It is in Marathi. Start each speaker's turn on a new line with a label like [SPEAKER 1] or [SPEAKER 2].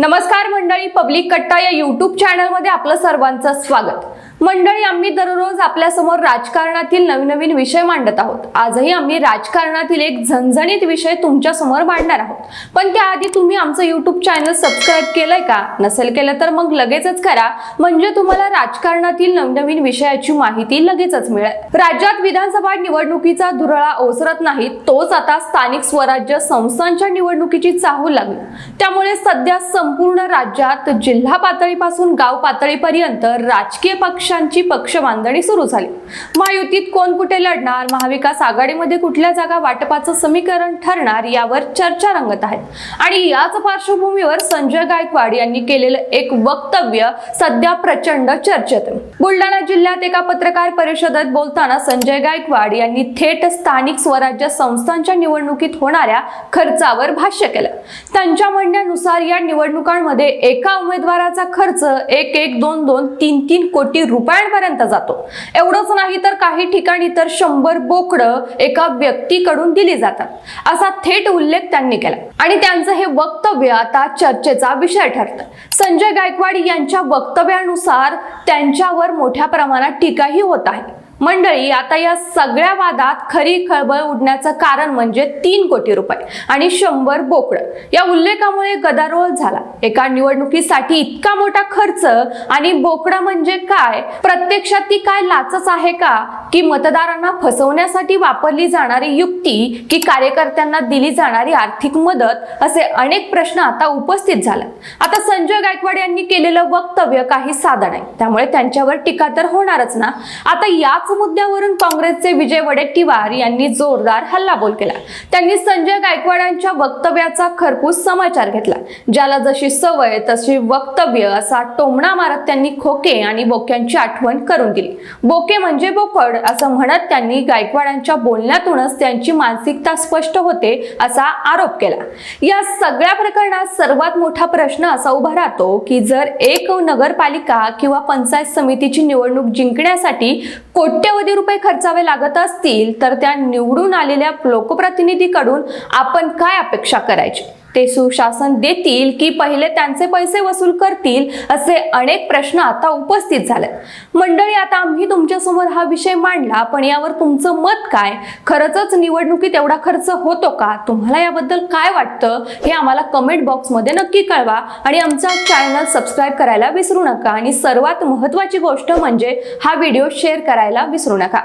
[SPEAKER 1] नमस्कार मंडळी पब्लिक कट्टा या युट्यूब चॅनलमध्ये आपलं सर्वांचं स्वागत. मंडळी आम्ही दररोज आपल्यासमोर राजकारणातील नवीन नवीन विषय मांडत आहोत. आजही आम्ही राजकारणातील एक झणझणीत विषय तुमच्यासमोर मांडणार आहोत. पण त्याआधी तुम्ही आमचं युट्यूब चॅनल सबस्क्राईब केलंय का? नसेल केलं तर मग लगेचच करा. म्हणजे तुम्हाला राजकारणातील नवनवीन विषयाची माहिती लगेचच मिळेल. राज्यात विधानसभा निवडणुकीचा धुरळा ओसरत नाही तोच आता स्थानिक स्वराज्य संस्थांच्या निवडणुकीची चाहूल लागली. त्यामुळे सध्या संपूर्ण राज्यात जिल्हा पातळीपासून गाव पातळीपर्यंत राजकीय पक्ष पक्षांची पक्ष बांधणी सुरू झाली. महायुतीत कोण कुठे लढणार? महाविकास आघाडीमध्ये कुठल्या जागा वाटपाचं समीकरण ठरणार? यावर चर्चा रंगत आहेत आणि याच पार्श्वभूमीवर संजय गायकवाड यांनी केलेलं एक वक्तव्य सध्या प्रचंड चर्चेत बुलढाणा जिल्ह्यात एका पत्रकार परिषदेत बोलताना संजय गायकवाड यांनी थेट स्थानिक स्वराज्य संस्थांच्या निवडणुकीत होणाऱ्या खर्चावर भाष्य केलं. त्यांच्या म्हणण्यानुसार या निवडणुकांमध्ये एका उमेदवाराचा खर्च एक एक दोन दोन तीन तीन कोटी रुपयांपर्यंत जातो. एवढंच नाही तर काही ठिकाणी तर शंभर बोकडं एका व्यक्तीकडून दिली जातात. असा थेट उल्लेख त्यांनी केला. आणि त्यांचं हे वक्तव्य आता चर्चेचा विषय ठरतं. संजय गायकवाड यांच्या वक्तव्यानुसार त्यांच्यावर मोठ्या प्रमाणात टीकाही होत आहे. मंडळी आता या सगळ्या वादात खरी खळबळ उडण्याचं कारण म्हणजे तीन कोटी रुपये आणि शंभर बोकडं. या उल्लेखामुळे गदारोळ झाला. एका निवडणुकीसाठी इतका मोठा खर्च आणि बोकडा म्हणजे काय? प्रत्यक्षात ती काय लाचच आहे का? की मतदारांना फसवण्यासाठी वापरली जाणारी युक्ती की कार्यकर्त्यांना दिली जाणारी आर्थिक मदत असे अनेक प्रश्न आता उपस्थित झाले आता संजय गायकवाड यांनी केलेलं वक्तव्य काही साधं नाही. त्यामुळे त्यांच्यावर टीका तर होणारच ना. आता याच मुद्द्यावरून काँग्रेसचे विजय वडेट्टीवार यांनी जोरदार हल्लाबोल केला. त्यांनी संजय गायकवाडांच्या वक्तव्याचा खरपूस समाचार घेतला. ज्याला जशी सवय तशी वक्तव्य असा टोमणा मारत त्यांनी खोके आणि बोक्यांची आठवण करून दिली. बोके म्हणजे बोकड असं म्हणत त्यांनी गायकवाडांच्या बोलण्यातूनच त्यांची मानसिकता स्पष्ट होते असा आरोप केला. या सगळ्या प्रकरणात सर्वात मोठा प्रश्न असा उभा राहतो की जर एक नगरपालिका किंवा पंचायत समितीची निवडणूक जिंकण्यासाठी कोट्यवधी रुपये खर्चावे लागत असतील तर त्या निवडून आलेल्या लोकप्रतिनिधीकडून आपण काय अपेक्षा करायची? ते सुशासन देतील की पहिले त्यांचे पैसे वसूल करतील असे अनेक प्रश्न आता उपस्थित झाले मंडळी आता आम्ही तुमच्यासमोर हा विषय मांडला पण यावर तुमचं मत काय? खरंच निवडणुकीत एवढा खर्च होतो का? तुम्हाला याबद्दल काय वाटतं? हे आम्हाला कमेंट बॉक्समध्ये नक्की कळवा आणि आमचा चॅनल सबस्क्राईब करायला विसरू नका. आणि सर्वात महत्त्वाची गोष्ट म्हणजे हा व्हिडिओ शेअर करायला विसरू नका.